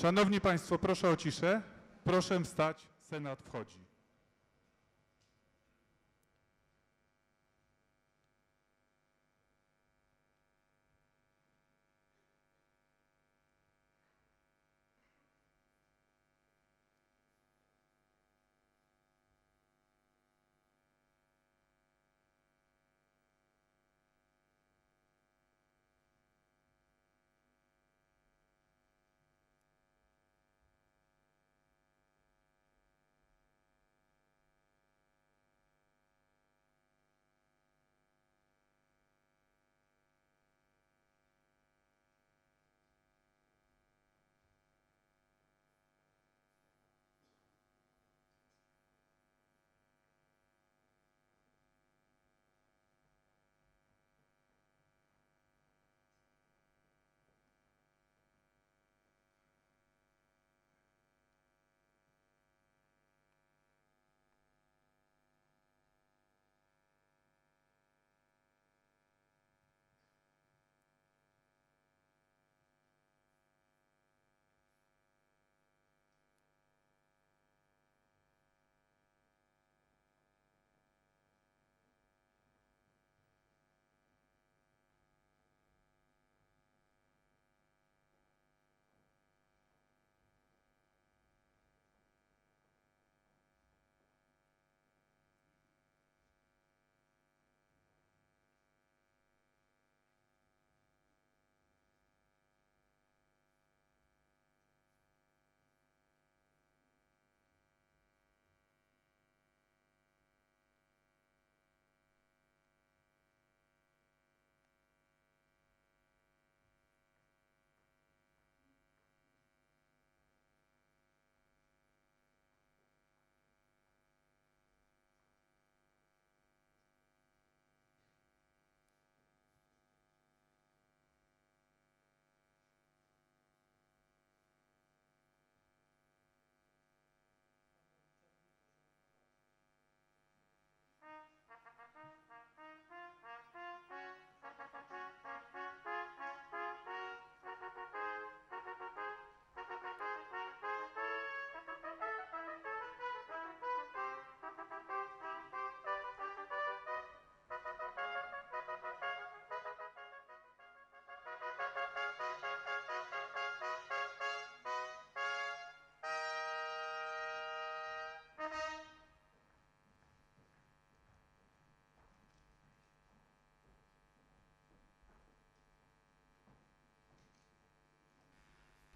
Szanowni Państwo, proszę o ciszę. Proszę wstać. Senat wchodzi.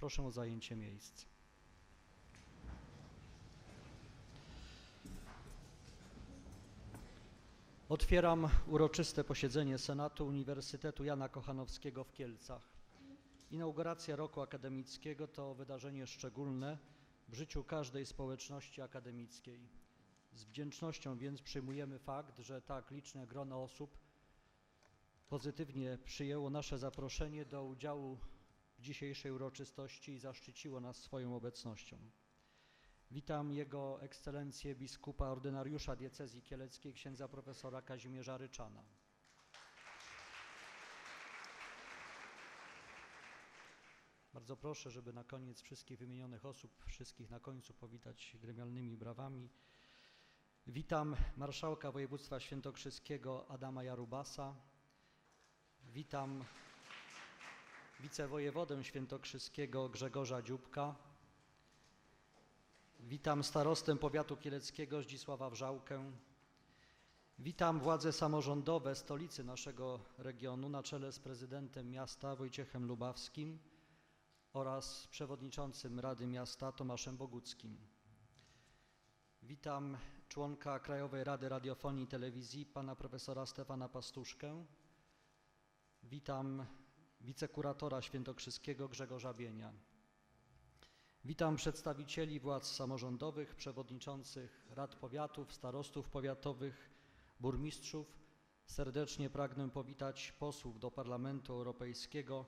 Proszę o zajęcie miejsc. Otwieram uroczyste posiedzenie Senatu Uniwersytetu Jana Kochanowskiego w Kielcach. Inauguracja roku akademickiego to wydarzenie szczególne w życiu każdej społeczności akademickiej. Z wdzięcznością więc przyjmujemy fakt, że tak liczne grono osób pozytywnie przyjęło nasze zaproszenie do udziału w dzisiejszej uroczystości i zaszczyciło nas swoją obecnością. Witam Jego Ekscelencję biskupa ordynariusza diecezji kieleckiej księdza profesora Kazimierza Ryczana. Bardzo proszę, żeby na koniec wszystkich wymienionych osób, wszystkich na końcu powitać gremialnymi brawami. Witam marszałka województwa świętokrzyskiego Adama Jarubasa. Witam wicewojewodę świętokrzyskiego Grzegorza Dzióbka. Witam starostę powiatu kieleckiego Zdzisława Wrzałkę. Witam władze samorządowe stolicy naszego regionu na czele z prezydentem miasta Wojciechem Lubawskim oraz przewodniczącym Rady Miasta Tomaszem Boguckim. Witam członka Krajowej Rady Radiofonii i Telewizji pana profesora Stefana Pastuszkę. Witam wicekuratora świętokrzyskiego Grzegorza Bienia. Witam przedstawicieli władz samorządowych, przewodniczących rad powiatów, starostów powiatowych, burmistrzów. Serdecznie pragnę powitać posłów do Parlamentu Europejskiego,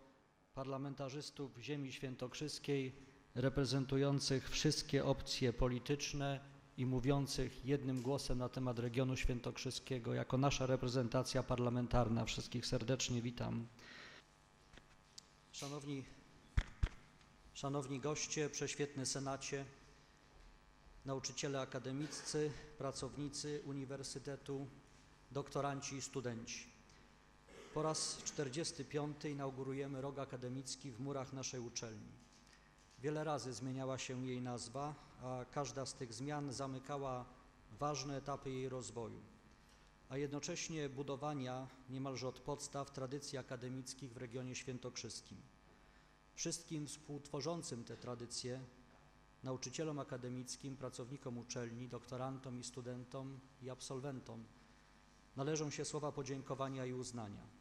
parlamentarzystów ziemi świętokrzyskiej, reprezentujących wszystkie opcje polityczne i mówiących jednym głosem na temat regionu świętokrzyskiego. Jako nasza reprezentacja parlamentarna wszystkich serdecznie witam. Szanowni, Szanowni goście, prześwietny Senacie, nauczyciele akademiccy, pracownicy Uniwersytetu, doktoranci i studenci. Po raz 45 inaugurujemy rok akademicki w murach naszej uczelni. Wiele razy zmieniała się jej nazwa, a każda z tych zmian zamykała ważne etapy jej rozwoju, a jednocześnie budowania niemalże od podstaw tradycji akademickich w regionie świętokrzyskim. Wszystkim współtworzącym te tradycje, nauczycielom akademickim, pracownikom uczelni, doktorantom i studentom i absolwentom należą się słowa podziękowania i uznania.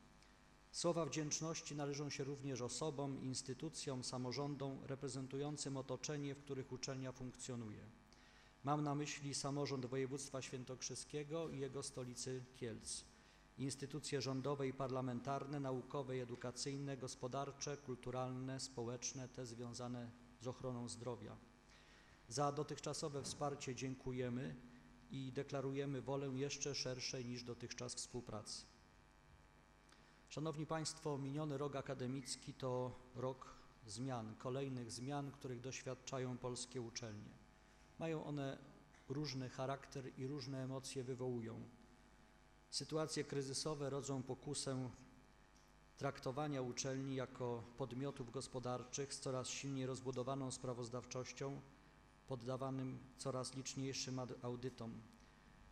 Słowa wdzięczności należą się również osobom, instytucjom, samorządom reprezentującym otoczenie, w których uczelnia funkcjonuje. Mam na myśli samorząd województwa świętokrzyskiego i jego stolicy Kielc, instytucje rządowe i parlamentarne, naukowe i edukacyjne, gospodarcze, kulturalne, społeczne, te związane z ochroną zdrowia. Za dotychczasowe wsparcie dziękujemy i deklarujemy wolę jeszcze szerszej niż dotychczas współpracy. Szanowni Państwo, miniony rok akademicki to rok zmian, kolejnych zmian, których doświadczają polskie uczelnie. Mają one różny charakter i różne emocje wywołują. Sytuacje kryzysowe rodzą pokusę traktowania uczelni jako podmiotów gospodarczych z coraz silniej rozbudowaną sprawozdawczością, poddawanym coraz liczniejszym audytom.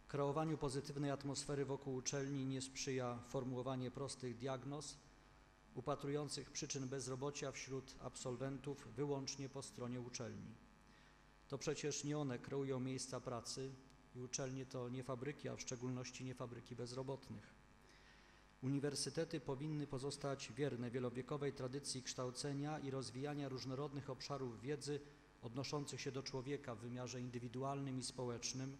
Kreowaniu pozytywnej atmosfery wokół uczelni nie sprzyja formułowanie prostych diagnoz upatrujących przyczyn bezrobocia wśród absolwentów wyłącznie po stronie uczelni. To przecież nie one kreują miejsca pracy i uczelnie to nie fabryki, a w szczególności nie fabryki bezrobotnych. Uniwersytety powinny pozostać wierne wielowiekowej tradycji kształcenia i rozwijania różnorodnych obszarów wiedzy odnoszących się do człowieka w wymiarze indywidualnym i społecznym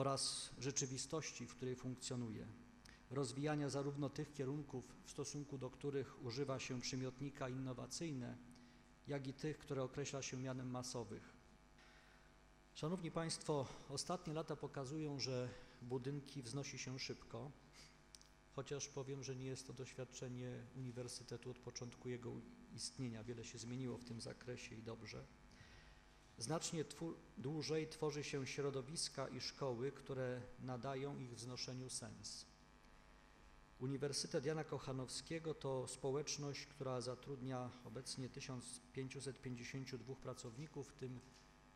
oraz rzeczywistości, w której funkcjonuje. Rozwijania zarówno tych kierunków, w stosunku do których używa się przymiotnika innowacyjne, jak i tych, które określa się mianem masowych. Szanowni Państwo, ostatnie lata pokazują, że budynki wznosi się szybko, chociaż powiem, że nie jest to doświadczenie uniwersytetu od początku jego istnienia. Wiele się zmieniło w tym zakresie i dobrze. Znacznie twu- dłużej tworzy się środowiska i szkoły, które nadają ich wznoszeniu sens. Uniwersytet Jana Kochanowskiego to społeczność, która zatrudnia obecnie 1552 pracowników, w tym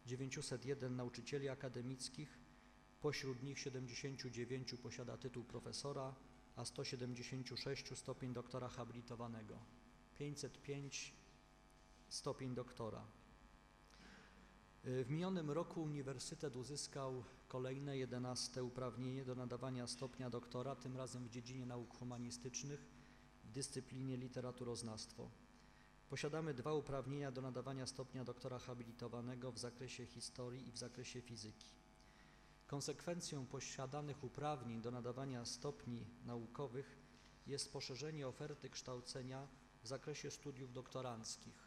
901 nauczycieli akademickich. Pośród nich 79 posiada tytuł profesora, a 176 stopień doktora habilitowanego. 505 stopień doktora. W minionym roku uniwersytet uzyskał kolejne 11 uprawnienie do nadawania stopnia doktora, tym razem w dziedzinie nauk humanistycznych w dyscyplinie literaturoznawstwo. Posiadamy dwa uprawnienia do nadawania stopnia doktora habilitowanego w zakresie historii i w zakresie fizyki. Konsekwencją posiadanych uprawnień do nadawania stopni naukowych jest poszerzenie oferty kształcenia w zakresie studiów doktoranckich.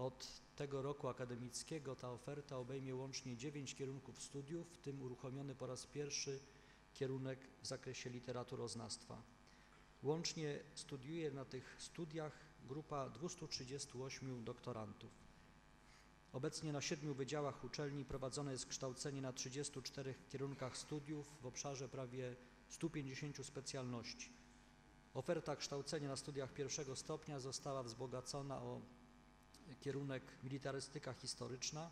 Od tego roku akademickiego ta oferta obejmie łącznie dziewięć kierunków studiów, w tym uruchomiony po raz pierwszy kierunek w zakresie literaturoznawstwa. Łącznie studiuje na tych studiach grupa 238 doktorantów. Obecnie na siedmiu wydziałach uczelni prowadzone jest kształcenie na 34 kierunkach studiów w obszarze prawie 150 specjalności. Oferta kształcenia na studiach pierwszego stopnia została wzbogacona o kierunek militarystyka historyczna.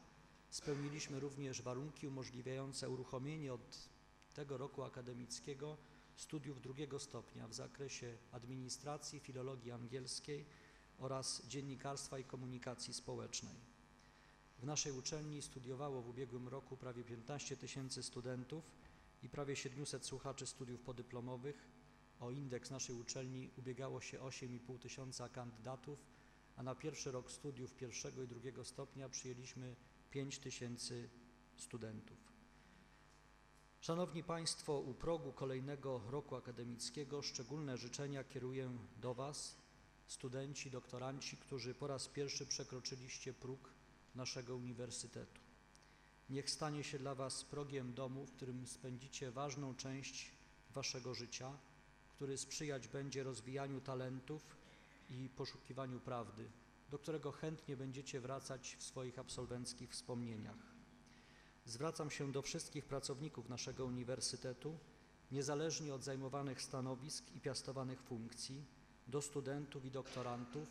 Spełniliśmy również warunki umożliwiające uruchomienie od tego roku akademickiego studiów drugiego stopnia w zakresie administracji, filologii angielskiej oraz dziennikarstwa i komunikacji społecznej. W naszej uczelni studiowało w ubiegłym roku prawie 15 tysięcy studentów i prawie 700 słuchaczy studiów podyplomowych. O indeks naszej uczelni ubiegało się 8,5 tysiąca kandydatów, a na pierwszy rok studiów pierwszego i drugiego stopnia przyjęliśmy 5 tysięcy studentów. Szanowni Państwo, u progu kolejnego roku akademickiego szczególne życzenia kieruję do Was, studenci, doktoranci, którzy po raz pierwszy przekroczyliście próg naszego uniwersytetu. Niech stanie się dla Was progiem domu, w którym spędzicie ważną część Waszego życia, który sprzyjać będzie rozwijaniu talentów i poszukiwaniu prawdy. do którego chętnie będziecie wracać w swoich absolwenckich wspomnieniach. Zwracam się do wszystkich pracowników naszego uniwersytetu, niezależnie od zajmowanych stanowisk i piastowanych funkcji, do studentów i doktorantów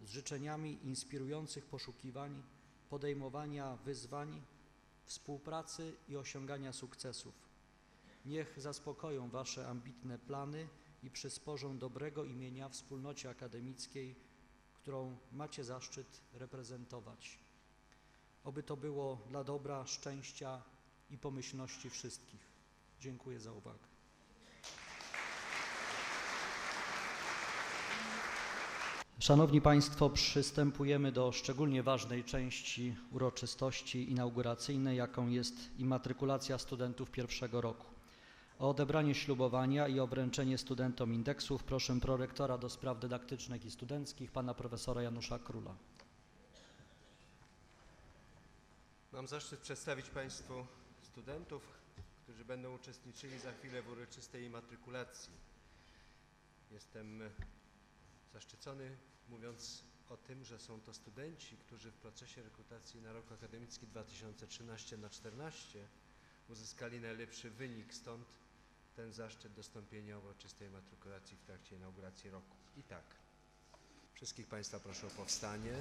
z życzeniami inspirujących poszukiwań, podejmowania wyzwań, współpracy i osiągania sukcesów. Niech zaspokoją Wasze ambitne plany i przysporzą dobrego imienia wspólnocie akademickiej, którą macie zaszczyt reprezentować. Oby to było dla dobra, szczęścia i pomyślności wszystkich. Dziękuję za uwagę. Szanowni Państwo, przystępujemy do szczególnie ważnej części uroczystości inauguracyjnej, jaką jest imatrykulacja studentów pierwszego roku. O odebranie ślubowania i o wręczenie studentom indeksów proszę prorektora do spraw dydaktycznych i studenckich, pana profesora Janusza Króla. Mam zaszczyt przedstawić Państwu studentów, którzy będą uczestniczyli za chwilę w uroczystej matrykulacji. Jestem zaszczycony mówiąc o tym, że są to studenci, którzy w procesie rekrutacji na rok akademicki 2013 na 14 uzyskali najlepszy wynik, stąd ten zaszczyt dostąpienia uroczystej matrykulacji w trakcie inauguracji roku. I tak, wszystkich Państwa proszę o powstanie.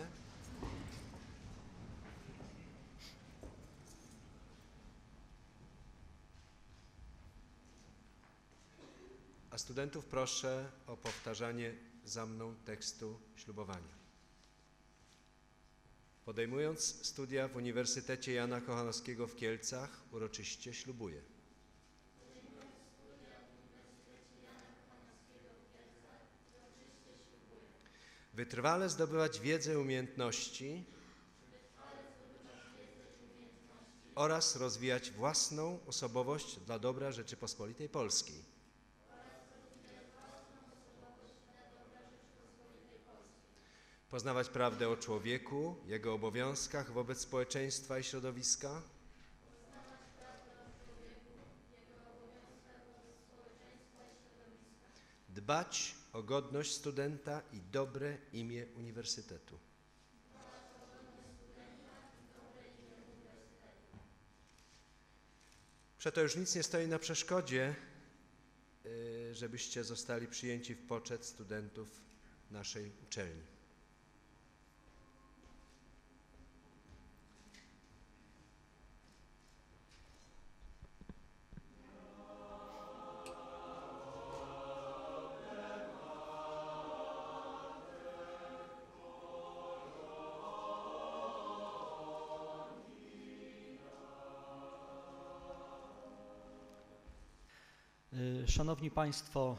A studentów proszę o powtarzanie za mną tekstu ślubowania. Podejmując studia w Uniwersytecie Jana Kochanowskiego w Kielcach, uroczyście ślubuję. Wytrwale zdobywać wiedzę umiejętności oraz rozwijać własną osobowość dla dobra Rzeczypospolitej Polskiej. Poznawać prawdę o człowieku, jego obowiązkach wobec społeczeństwa i środowiska. Dbać o godność studenta i dobre imię uniwersytetu. Przeto już nic nie stoi na przeszkodzie, y, żebyście zostali przyjęci w poczet studentów naszej uczelni. Szanowni Państwo,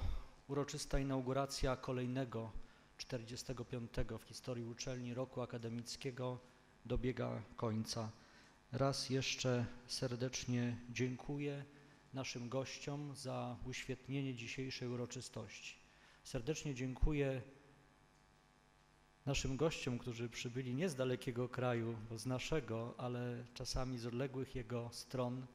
uroczysta inauguracja kolejnego 45. w historii uczelni roku akademickiego dobiega końca. Raz jeszcze serdecznie dziękuję naszym gościom za uświetnienie dzisiejszej uroczystości. Serdecznie dziękuję naszym gościom, którzy przybyli nie z dalekiego kraju, z naszego, ale czasami z odległych jego stron.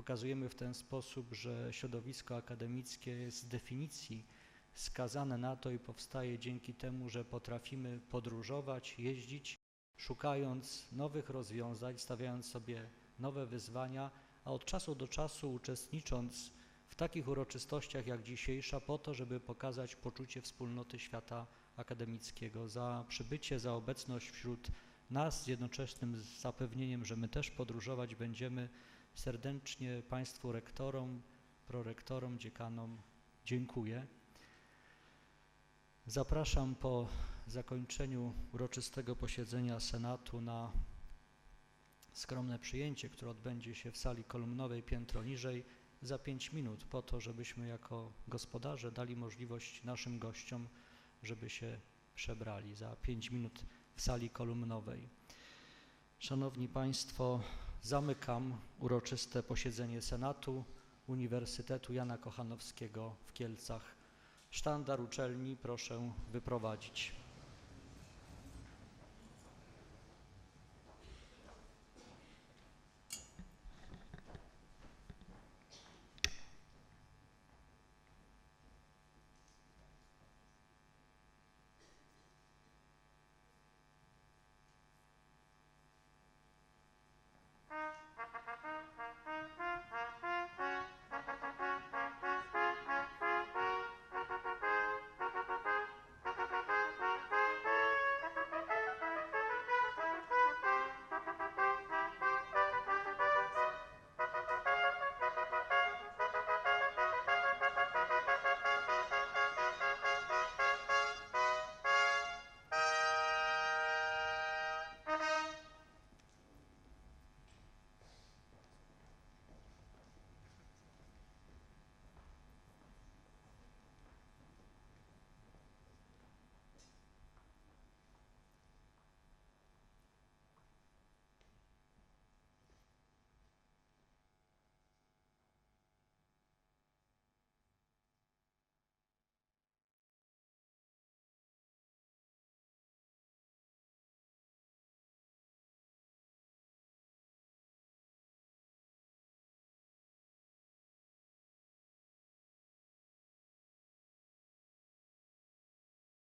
Pokazujemy w ten sposób, że środowisko akademickie jest z definicji skazane na to i powstaje dzięki temu, że potrafimy podróżować, jeździć, szukając nowych rozwiązań, stawiając sobie nowe wyzwania, a od czasu do czasu uczestnicząc w takich uroczystościach jak dzisiejsza, po to, żeby pokazać poczucie wspólnoty świata akademickiego, za przybycie, za obecność wśród nas z jednoczesnym zapewnieniem, że my też podróżować będziemy. Serdecznie Państwu rektorom, prorektorom, dziekanom dziękuję. Zapraszam po zakończeniu uroczystego posiedzenia Senatu na skromne przyjęcie, które odbędzie się w sali kolumnowej piętro niżej za pięć minut, po to, żebyśmy jako gospodarze dali możliwość naszym gościom, żeby się przebrali za pięć minut w sali kolumnowej. Szanowni Państwo, zamykam uroczyste posiedzenie Senatu Uniwersytetu Jana Kochanowskiego w Kielcach. Sztandar uczelni proszę wyprowadzić.